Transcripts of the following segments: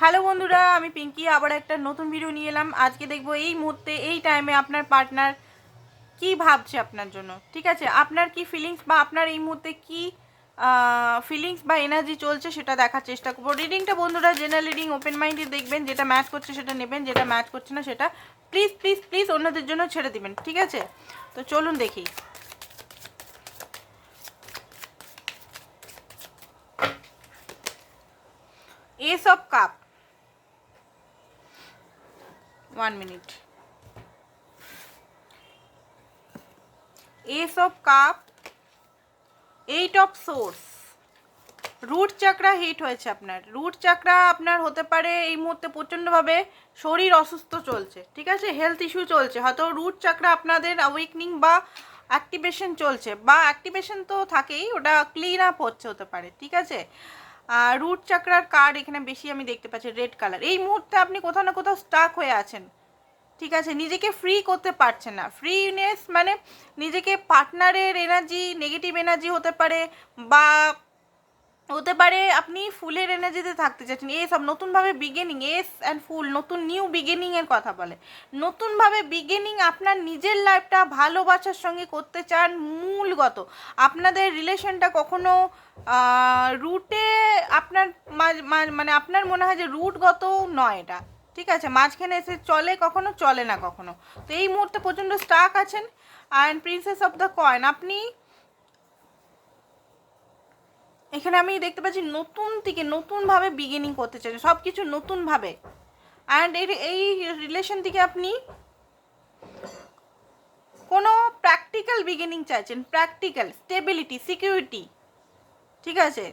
Hello বন্ধুরা, আমি পিঙ্কি, আবার একটা নতুন ভিডিও নিয়ে এলাম। আজকে দেখব এই মুহূর্তে, এই টাইমে আপনার পার্টনার কি ভাবছে আপনার জন্য, ঠিক আছে? আপনার কি ফিলিংস বা আপনার এই মুহূর্তে কি ফিলিংস বা এনার্জি চলছে সেটা দেখার চেষ্টা করব। রিডিংটা বন্ধুরা জেনারেল রিডিং ওপেন মাইন্ডে দেখবেন, যেটা ম্যাচ করছে সেটা নেবেন, যেটা ম্যাচ করছে না সেটা প্লিজ প্লিজ প্লিজ অন্যদের জন্য ছেড়ে দিবেন, ঠিক আছে? তো চলুন দেখি। Ace of cup one minute ace of cup eight of swords root chakra hit হয়েছে আপনার। রুট চাকরা আপনার হতে পারে এই মুহূর্তে প্রচণ্ডভাবে শরীর অসুস্থ চলছে, ঠিক আছে? হেলথ ইস্যু চলছে। হয়তো রুট চাকরা আপনাদের অ্যাওয়েকনিং বা অ্যাক্টিভেশন চলছে। বা অ্যাক্টিভেশন তো থাকেই, ওটা ক্লিন আপ হচ্ছে হতে পারে, ঠিক আছে? রুট চাকরার কার্ড এখানে বেশি আমি দেখতে পাচ্ছি রেড কালার এই মুহূর্তে আপনি কোথাও না কোথাও স্টাক হয়ে আছেন। ঠিক আছে? নিজেকে ফ্রি করতে পারছেন না। ফ্রিনেস মানে নিজেকে পার্টনারের এনার্জি নেগেটিভ এনার্জি হতে পারে বা হতে পারে আপনি ফুলের এনার্জিতে থাকতে চাচ্ছেন। এই সব নতুনভাবে বিগিনিং এস অ্যান্ড ফুল, নতুন নিউ বিগিনিংয়ের কথা বলে। নতুনভাবে বিগিনিং আপনার নিজের লাইফটা ভালোবাসার সঙ্গে করতে চান মূলগত। আপনাদের রিলেশনটা কখনো রুটে আপনার মানে আপনার মনে হয় যে রুটগত নয় এটা। ঠিক আছে? মাঝখানে এসে চলে, কখনো চলে না কখনো। তো এই মুহূর্তে প্রচণ্ড স্টাক আছেন। And princess of the coin আপনি এখানে আমি দেখতে পাচ্ছি নতুন থেকে নতুনভাবে বিগিনিং করতে চাইছেন সব কিছু নতুনভাবে। অ্যান্ড এর এই রিলেশন থেকে আপনি কোনো প্র্যাকটিক্যাল বিগিনিং চাইছেন প্র্যাকটিক্যাল স্টেবিলিটি সিকিউরিটি ঠিক আছে?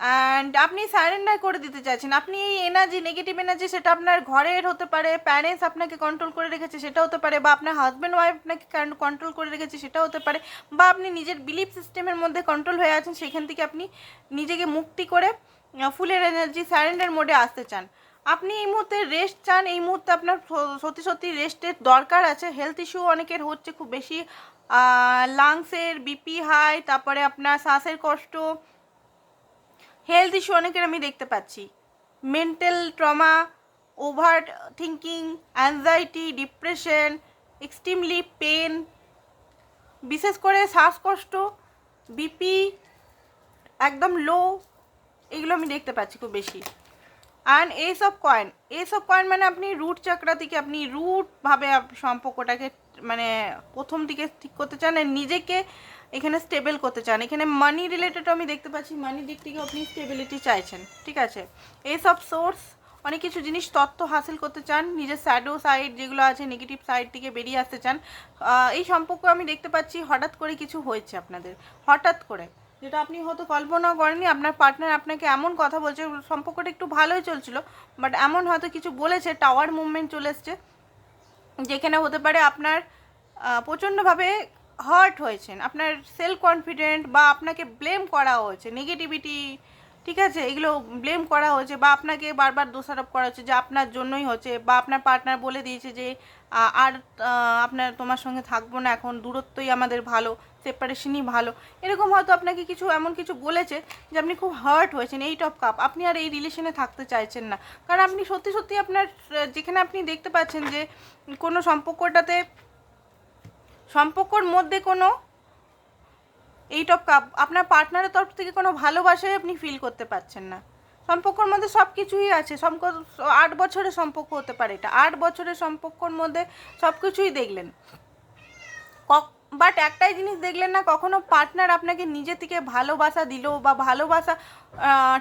অ্যান্ড আপনি সারেন্ডার করে দিতে চাইছেন। আপনি এই এনার্জি নেগেটিভ এনার্জি সেটা আপনার ঘরের হতে পারে প্যারেন্টস আপনাকে কন্ট্রোল করে রেখেছে সেটা হতে পারে, বা আপনার হাজব্যান্ড ওয়াইফ আপনাকে কন্ট্রোল করে রেখেছে সেটা হতে পারে, বা আপনি নিজের বিলিফ সিস্টেমের মধ্যে কন্ট্রোল হয়ে আছেন, সেখান থেকে আপনি নিজেকে মুক্তি করে ফুলের এনার্জি সারেন্ডার মোডে আসতে চান। আপনি এই মুহূর্তে রেস্ট চান, এই মুহূর্তে আপনার সত্যি সত্যি রেস্টের দরকার আছে। হেলথ ইস্যু অনেকের হচ্ছে খুব বেশি লাংসের বিপি হাই তারপরে আপনার শ্বাসের কষ্ট হেলথ ইস্যু অনেকের আমি দেখতে পাচ্ছি। Mental trauma over thinking anxiety depression extremely pain বিশেষ করে শ্বাসকষ্ট বিপি একদম লো এগুলো আমি দেখতে পাচ্ছি খুব বেশি। অ্যান্ড এইসব কয়েন এইসব কয়েন মানে আপনি রুট চাকরা থেকে আপনি রুটভাবে সম্পর্কটাকে মানে প্রথম দিকে ঠিক করতে চান নিজেকে এখানে স্টেবল করতে চান। এখানে মানি রিলেটেড আমি দেখতে পাচ্ছি মানি দিক থেকে আপনি স্টেবিলিটি চাইছেন, ঠিক আছে? এইসব সোর্স অনেক কিছু জিনিস তথ্য হাসিল করতে চান, নিজের স্যাডো সাইড যেগুলো আছে নেগেটিভ সাইড থেকে বেরিয়ে আসতে চান এই সম্পর্ক আমি দেখতে পাচ্ছি হঠাৎ করে কিছু হয়েছে আপনাদের, হঠাৎ করে। যেটা আপনি হয়তো কল্পনাও করেননি, আপনার পার্টনার আপনাকে এমন কথা বলছে, সম্পর্কটা একটু ভালোই চলছিল বাট এমন হয়তো কিছু বলেছে টাওয়ার মুভমেন্ট চলে এসছে, যেখানে হতে পারে আপনার প্রচণ্ডভাবে হার্ট হয়েছেন, আপনার সেলফ কনফিডেন্ট বা আপনাকে ব্লেম করা হয়েছে নেগেটিভিটি ঠিক আছে? এগুলো ব্লেম করা হয়েছে বা আপনাকে বারবার দোষারোপ করা হচ্ছে যে আপনার জন্যই হচ্ছে বা আপনার পার্টনার বলে দিয়েছে যে আর আপনার তোমার সঙ্গে থাকব না এখন, দূরত্বই আমাদের ভালো সেপারেশনই ভালো। এরকম হয়তো আপনাকে কিছু, এমন কিছু বলেছে যে আপনি খুব হার্ট হয়েছেন এইট অফ কাপ আপনি আর এই রিলেশনে থাকতে চাইছেন না। কারণ আপনি সত্যি সত্যি আপনার যেখানে আপনি দেখতে পাচ্ছেন যে, কোনো সম্পর্কটাতে সম্পর্কর মধ্যে কোনো এইট অফ কাপ আপনার পার্টনারের তরফ থেকে কোনো ভালোবাসাই আপনি ফিল করতে পারছেন না। সম্পর্কর মধ্যে সব কিছুই আছে, সম্পর্ক, আট বছরের সম্পর্ক হতে পারে এটা। আট বছরের সম্পর্কর মধ্যে সব কিছুই দেখলেন বাট একটাই জিনিস দেখলেন না, কখনো পার্টনার আপনাকে নিজে থেকে ভালোবাসা দিল বা ভালোবাসা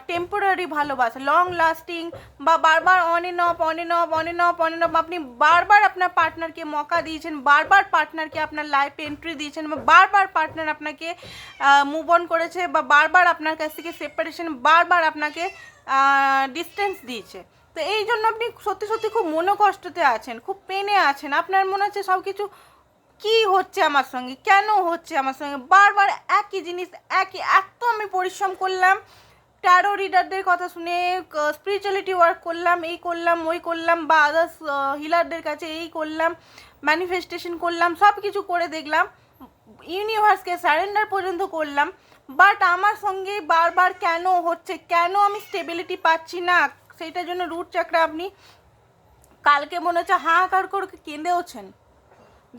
টেম্পোরারি ভালোবাসা লং লাস্টিং বা বারবার on and off on and off on and off on and off আপনি বারবার আপনার পার্টনারকে মকা দিয়েছেন, বারবার পার্টনারকে আপনার লাইফে এন্ট্রি দিয়েছেন বা বারবার পার্টনার আপনাকে মুভ অন করেছে বা বারবার আপনার কাছ থেকে সেপারেশন বারবার আপনাকে ডিস্টেন্স দিয়েছে। তো এই জন্য আপনি সত্যি সত্যি খুব মনোকষ্টতে আছেন, খুব পেনে আছেন। আপনার মনে হচ্ছে সব কিছু কি হচ্ছে আমার সঙ্গে? কেন হচ্ছে আমার সঙ্গে? বারবার একই জিনিস, একই, এত আমি পরিশ্রম করলাম। ট্যারো রিডারদের কথা শুনে স্পিরিচুয়ালিটি ওয়ার্ক করলাম, এই করলাম, ওই করলাম, বা আদার্স হিলারদের কাছে এই করলাম ম্যানিফেস্টেশন করলাম সব কিছু করে দেখলাম। ইউনিভার্সকে সারেন্ডার পর্যন্ত করলাম। বাট আমার সঙ্গে বারবার কেন হচ্ছে? কেন আমি স্টেবিলিটি পাচ্ছি না? সেইটার জন্য রুট চাকরা আপনি কালকে মনে হচ্ছে হাহাকার করে কেঁদেওছেন।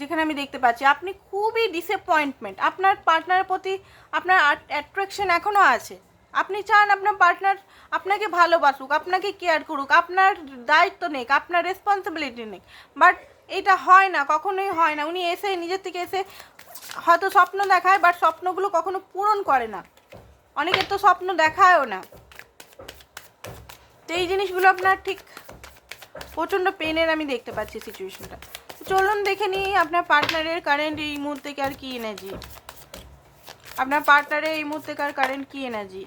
যেখানে আমি দেখতে পাচ্ছি, আপনি খুবই ডিসঅ্যাপয়েন্টমেন্ট আপনার পার্টনারের প্রতি আপনার অ্যাট্রাকশন এখনও আছে। আপনি চান আপনার পার্টনার আপনাকে ভালোবাসুক, আপনাকে কেয়ার করুক, আপনার দায়িত্ব নেক, আপনার রেসপন্সিবিলিটি নেক। বাট এটা হয় না, কখনোই হয় না। উনি এসে নিজের থেকে এসে হয়তো স্বপ্ন দেখায় বাট স্বপ্নগুলো কখনো পূরণ করে না। অনেকের তো স্বপ্ন দেখায়ও না। তো এই জিনিসগুলো আপনার ঠিক প্রচণ্ড পেনের আমি দেখতে পাচ্ছি সিচুয়েশনটা চলুন দেখে নিই আপনার পার্টনারের কারেন্ট এই মুহূর্তে কার কি এনার্জি আপনার পার্টনারের এই মুহূর্তে কার কারেন্ট কি energy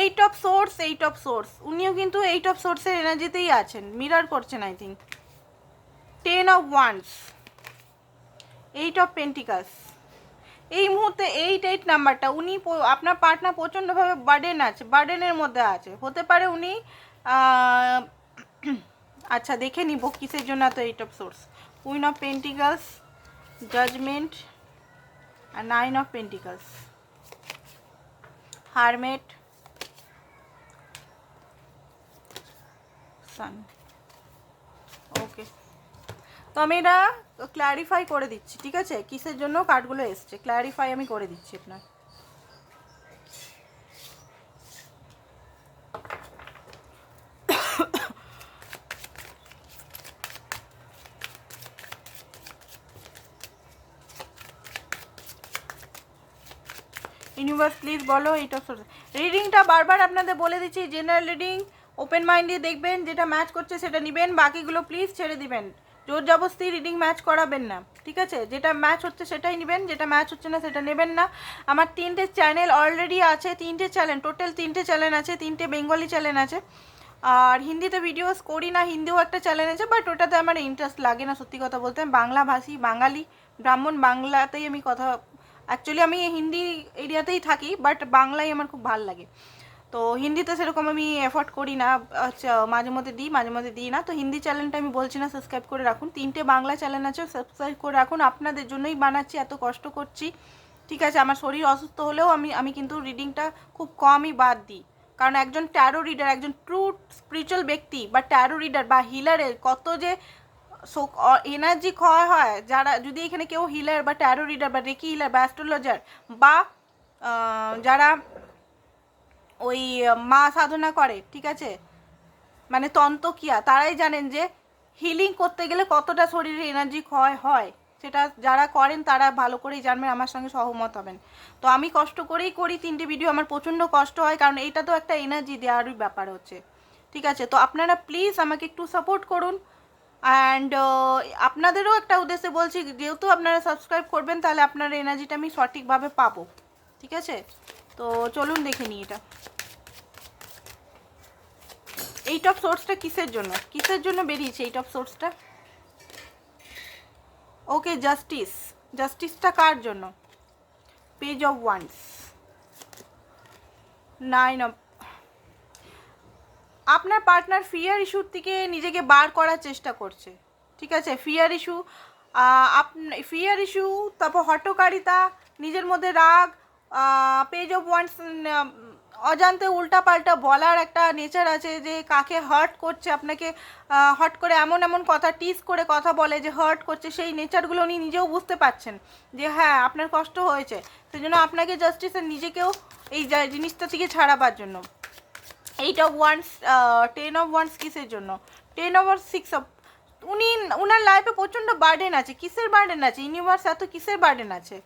eight of swords eight of swords উনিও কিন্তু এইট অফ সোর্সের এনার্জিতেই আছেন। মিরার করছেন I think ten of wands eight of pentacles এই মুহূর্তে এইট এইট নাম্বারটা। উনি আপনার পার্টনার প্রচণ্ডভাবে বার্ডেন আছে বার্ডেনের মধ্যে আছে। হতে পারে উনি আচ্ছা দেখে নিব কিসের জন্য তো eight of swords queen of pentacles judgement R nine of pentacles hermit sun okay তো আমি এটা ক্ল্যারিফাই করে দিচ্ছি, ঠিক আছে? কিসের জন্য কার্ডগুলো এসছে? ক্ল্যারিফাই আমি করে দিচ্ছি আপনার। ইউনিভার্স, প্লিজ বলো, এইটা রিডিংটা বারবার আপনাদের বলে দিচ্ছি, জেনারেল রিডিং, ওপেন মাইন্ড দেখবেন, যেটা ম্যাচ করছে সেটা নেবেন, বাকিগুলো প্লিজ ছেড়ে দিবেন। জোর জবস্তি রিডিং ম্যাচ করাবেন না, ঠিক আছে? যেটা ম্যাচ হচ্ছে সেটাই নেবেন, যেটা ম্যাচ হচ্ছে না সেটা নেবেন না। আমার তিনটে চ্যানেল অলরেডি আছে, তিনটে চ্যানেল টোটাল তিনটে চ্যানেল আছে, তিনটে বেঙ্গলি চ্যানেল আছে। আর হিন্দিতে ভিডিওস করি না, হিন্দিও একটা চ্যানেল আছে বাট ওটাতে আমার ইন্টারেস্ট লাগে না, সত্যি কথা বলতে। আমি বাংলাভাষী বাঙালি, ব্রাহ্মণ, বাংলাতেই আমি কথা অ্যাকচুয়ালি আমি হিন্দি এরিয়াতেই থাকি বাট বাংলাই আমার খুব ভালো লাগে। তো হিন্দিতে সেরকম আমি এফোর্ট করি না আচ্ছা মাঝে মধ্যে দিই, মাঝে মধ্যে দিই না। তো হিন্দি চ্যানেলটা আমি বলছি না সাবস্ক্রাইব করে রাখুন। তিনটে বাংলা চ্যানেল আছে সাবস্ক্রাইব করে রাখুন। আপনাদের জন্যই বানাচ্ছি, এত কষ্ট করছি। ঠিক আছে, আমার শরীর অসুস্থ হলেও আমি আমি কিন্তু রিডিংটা খুব কমই বাদ দিই। কারণ একজন ট্যারো রিডার একজন ট্রু স্পিরিচুয়াল ব্যক্তি, বা ট্যারো রিডার বা হিলারের কত যে এনার্জি ক্ষয় হয়, যারা, যদি এখানে কেউ হিলার বা ট্যারো রিডার বা রেকি হিলার বা অ্যাস্ট্রোলজার বা যারা ওই মা সাধনা করে, ঠিক আছে? মানে তন্তকিয়া, তারাই জানেন যে হিলিং করতে গেলে কতটা শরীরে এনার্জি ক্ষয় হয়। সেটা যারা করেন, তারা ভালো করেই জানবেন, আমার সঙ্গে সহমত হবেন। তো আমি কষ্ট করেই করি তিনটে ভিডিও আমার প্রচণ্ড কষ্ট হয়, কারণ এটা তো একটা এনার্জি দেওয়ারই ব্যাপার হচ্ছে। ঠিক আছে? তো আপনারা প্লিজ আমাকে একটু সাপোর্ট করুন। অ্যান্ড আপনাদেরও একটা উদ্দেশ্যে বলছি, যেহেতু আপনারা সাবস্ক্রাইব করবেন, তাহলে আপনার এনার্জিটা আমি সঠিকভাবে পাবো। ঠিক আছে? তো চলুন দেখে নিই এটা। এইট অফ সোর্সটা কিসের জন্য? কিসের জন্য বেরিয়েছে এইট অফ সোর্সটা ওকে জাস্টিস জাস্টিসটা কার জন্য? Page of wands nine of আপনার পার্টনার ফিয়ার ইস্যুর থেকে নিজেকে বার করার চেষ্টা করছে। ঠিক আছে? Fear issue up fear issue তারপর হটকারিতা, নিজের মধ্যে রাগ পেজ অফ ওয়ান্স অজান্তে উল্টাপাল্টা বলার একটা নেচার আছে যে কাকে হার্ট করছে, আপনাকে হট করে এমন এমন কথা টিস করে কথা বলে যে হার্ট করছে, সেই নেচারগুলো উনি নিজেও বুঝতে পারছেন যে হ্যাঁ আপনার কষ্ট হয়েছে। সেই জন্য আপনাকে জাস্টিসের নিজেকেও এই জিনিসটা থেকে ছাড়াবার জন্য। Eight of wands ten of wands কিসের জন্য? টেন অফ সিক্স অফ উনি, উনার লাইফে প্রচণ্ড বার্ডেন আছে। কিসের বার্ডেন আছে? ইউনিভার্স এত কিসের বার্ডেন আছে?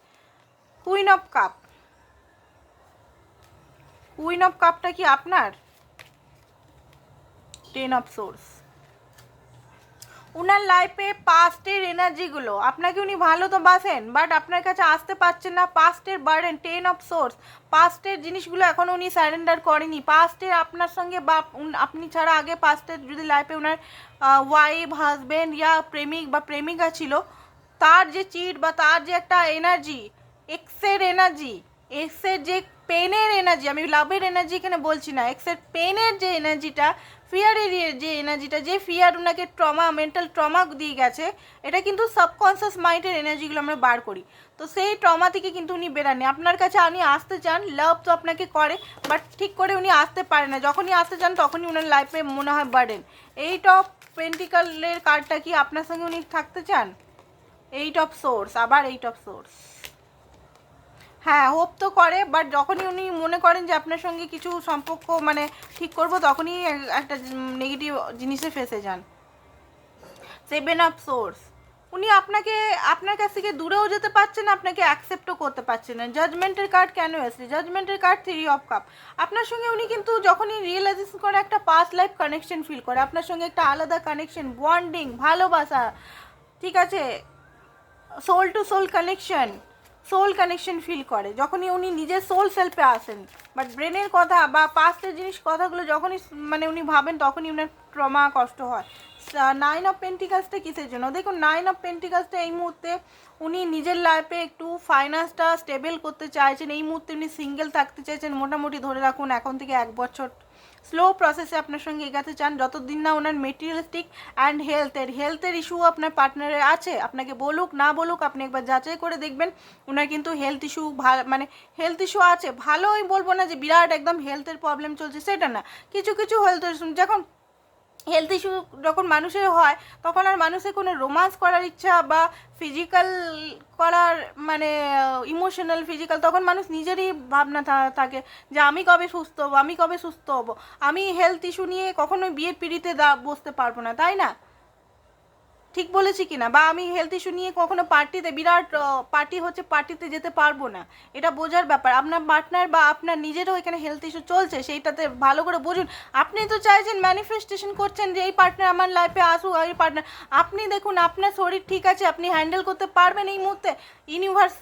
Queen of cup queen of কাপটা কি আপনার? টেন অফ সোর্স উনার লাইফে পাস্টের এনার্জিগুলো আপনাকে উনি ভালো তো বাসেন বাট আপনার কাছে আসতে পারছেন না। পাস্টের বার্ডেন টেন অফ সোর্স পাস্টের জিনিসগুলো এখনও উনি স্যারেন্ডার করেনি। পাস্টের আপনার সঙ্গে বা আপনি ছাড়া আগে পাস্টের যদি লাইফে ওনার ওয়াইফ হাজবেন্ড ইয়া প্রেমিক বা প্রেমিকা ছিল, তার যে চিট বা তার যে একটা এনার্জি এক্সের এনার্জি এক্সের যে পেনের এনার্জি আমি লাভের এনার্জি এখানে বলছি না এক্সের পেনের যে এনার্জিটা ফিয়ারের যে এনার্জিটা যে ফিয়ার ওনাকে ট্রমা মেন্টাল ট্রমা দিয়ে গেছে, এটা কিন্তু সাবকনসিয়াস মাইন্ডের এনার্জিগুলো আমরা বার করি। তো সেই ট্রমা থেকে কিন্তু উনি বেরাননি। আপনার কাছে উনি আসতে চান লাভ তো আপনাকে করে বাট ঠিক করে উনি আসতে পারে না। যখনই আসতে চান, তখনই ওনার লাইফে মনে হয় বাড়েন এই টপ পেন্টিকালের কার্ডটা কি আপনার সঙ্গে উনি থাকতে চান? এইট অফ সোর্স আবার এইট অফ সোর্স হ্যাঁ হোপ তো করে বাট যখনই উনি মনে করেন যে আপনার সঙ্গে কিছু সম্পর্ক মানে ঠিক করব, তখনই একটা নেগেটিভ জিনিসে ফেসে যান। সেভেন অফ সোর্স উনি আপনাকে, আপনার কাছ থেকে দূরেও যেতে পারছেন, আপনাকে অ্যাকসেপ্টও করতে পারছেন না। জাজমেন্টের কার্ড কেন এসছে? জাজমেন্টের কার্ড থ্রি অফ কাপ আপনার সঙ্গে উনি কিন্তু যখনই রিয়েলাইজেশন করে, একটা পাস্ট লাইফ কানেকশন ফিল করে, আপনার সঙ্গে একটা আলাদা কানেকশন বন্ডিং ভালোবাসা, ঠিক আছে? Soul to soul connection soul connection feel করে। যখনই উনি নিজের সোল সেলফে আসেন বাট ব্রেনের কথা বা পাস্টের জিনিস কথাগুলো যখনই মানে উনি ভাবেন, তখনই উনার ট্রমা কষ্ট হয়। নাইন অফ পেন্টিকালসটা কিসের জন্য? দেখুন নাইন অফ পেন্টিকালসটা এই মুহূর্তে উনি নিজের লাইফে একটু ফাইন্যান্সটা স্টেবল করতে চাইছেন। এই মুহূর্তে উনি সিঙ্গেল থাকতে চাইছেন। মোটামুটি ধরে রাখুন, এখন থেকে এক বছর স্লো প্রসেসে আপনার সঙ্গে এগাতে চান, যতদিন না ওনার মেটেরিয়ালিস্টিক অ্যান্ড হেলথের হেলথের ইস্যু আপনার পার্টনারের আছে, আপনাকে বলুক, না বলুক, আপনি একবার যাচাই করে দেখবেন, ওনার কিন্তু হেলথ ইস্যু মানে হেলথ ইস্যু আছে। ভালোই বলব না যে বিরাট একদম হেলথের প্রবলেম চলছে, সেটা না। কিছু কিছু হেলথ যখন হেলথ ইস্যু যখন মানুষের হয়, তখন আর মানুষের কোনো রোমান্স করার ইচ্ছা বা ফিজিক্যাল করার মানে ইমোশনাল ফিজিক্যাল তখন মানুষ নিজেরই ভাবনা থাকে যে আমি কবে সুস্থ হব, আমি কবে সুস্থ হব। আমি হেলথ ইস্যু নিয়ে কখনোই বিয়ের পিড়িতে দা, বসতে পারব না, তাই না? ঠিক বলেছি কি না বা আমি হেলথ ইস্যু নিয়ে কখনো পার্টিতে বিরাট পার্টি হচ্ছে পার্টিতে যেতে পারব না। এটা বোঝার ব্যাপার। আপনার পার্টনার বা আপনার নিজেরও এখানে হেলথ ইস্যু চলছে, সেইটাতে ভালো করে বুঝুন। আপনি তো চাইছেন ম্যানিফেস্টেশন করছেন যে, এই পার্টনার আমার লাইফে আসুক, এই পার্টনার আপনি দেখুন, আপনার শরীর ঠিক আছে, আপনি হ্যান্ডেল করতে পারবেন এই মুহূর্তে। ইউনিভার্স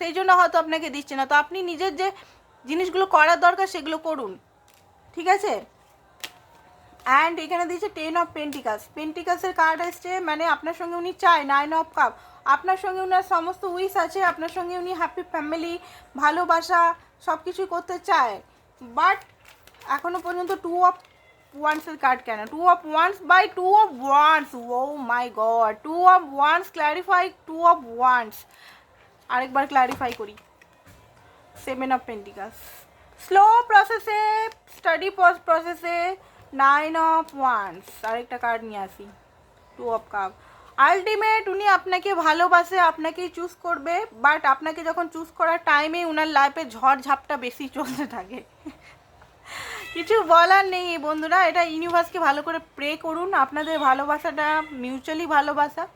সেই জন্য হয়তো আপনাকে দিচ্ছে না। তো আপনি নিজের যে জিনিসগুলো করার দরকার, সেগুলো করুন। ঠিক আছে? অ্যান্ড এখানে দিয়েছে টেন অফ পেন্টিকাস পেন্টিকাসের কার্ড এসছে মানে আপনার সঙ্গে উনি চায় নাইন অফ কাপ আপনার সঙ্গে উনার সমস্ত উইস আছে, আপনার সঙ্গে উনি হ্যাপি ফ্যামিলি ভালোবাসা সব কিছু করতে চায়। বাট এখনও পর্যন্ত টু অফ ওয়ান্সের কার্ড কেন? Two of wands by two of wands oh my god two of wands clarify two of wands আরেকবার ক্ল্যারিফাই করি। সেভেন অফ পেন্টিকাস স্লো প্রসেসে স্টাডি প্রসেসে নাইন অফ ওয়ান্স আরেকটা কার্ড নিয়ে আসি। টু অফ কাপ আলটিমেট উনি আপনাকে ভালোবাসে, আপনাকেই চুজ করবে বাট আপনাকে যখন চুজ করার টাইমে উনার লাইফে ঝড় ঝাপটা বেশি চলতে থাকে। কিছু বলার নেই বন্ধুরা, এটা ইউনিভার্সকে ভালো করে প্রে করুন, আপনাদের ভালোবাসাটা মিউচুয়ালি ভালোবাসা।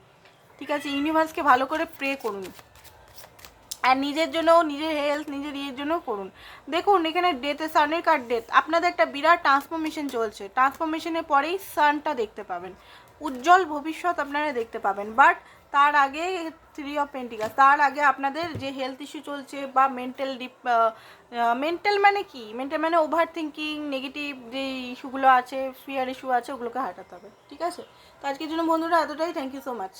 ঠিক আছে ইউনিভার্সকে ভালো করে প্রে করুন। আর নিজের জন্য, নিজের হেলথ নিজের জন্য করুন। দেখুন, এখানে ডেথে সানের কার্ড ডেথ আপনাদের একটা বিরাট ট্রান্সফরমেশন চলছে। ট্রান্সফরমেশনের পরেই সানটা দেখতে পাবেন। উজ্জ্বল ভবিষ্যৎ আপনারা দেখতে পাবেন। বাট তার আগে থ্রি অফ পেন্টিকাস তার আগে আপনাদের যে হেলথ ইস্যু চলছে বা মেন্টাল ডিপ মেন্টাল মানে কি? মেন্টাল মানে ওভার থিঙ্কিং নেগেটিভ যে ইস্যুগুলো আছে ফিয়ার ইস্যু আছে, ওগুলোকে হাঁটাতে হবে। ঠিক আছে? তো আজকের জন্য বন্ধুরা, এতটাই। Thank you so much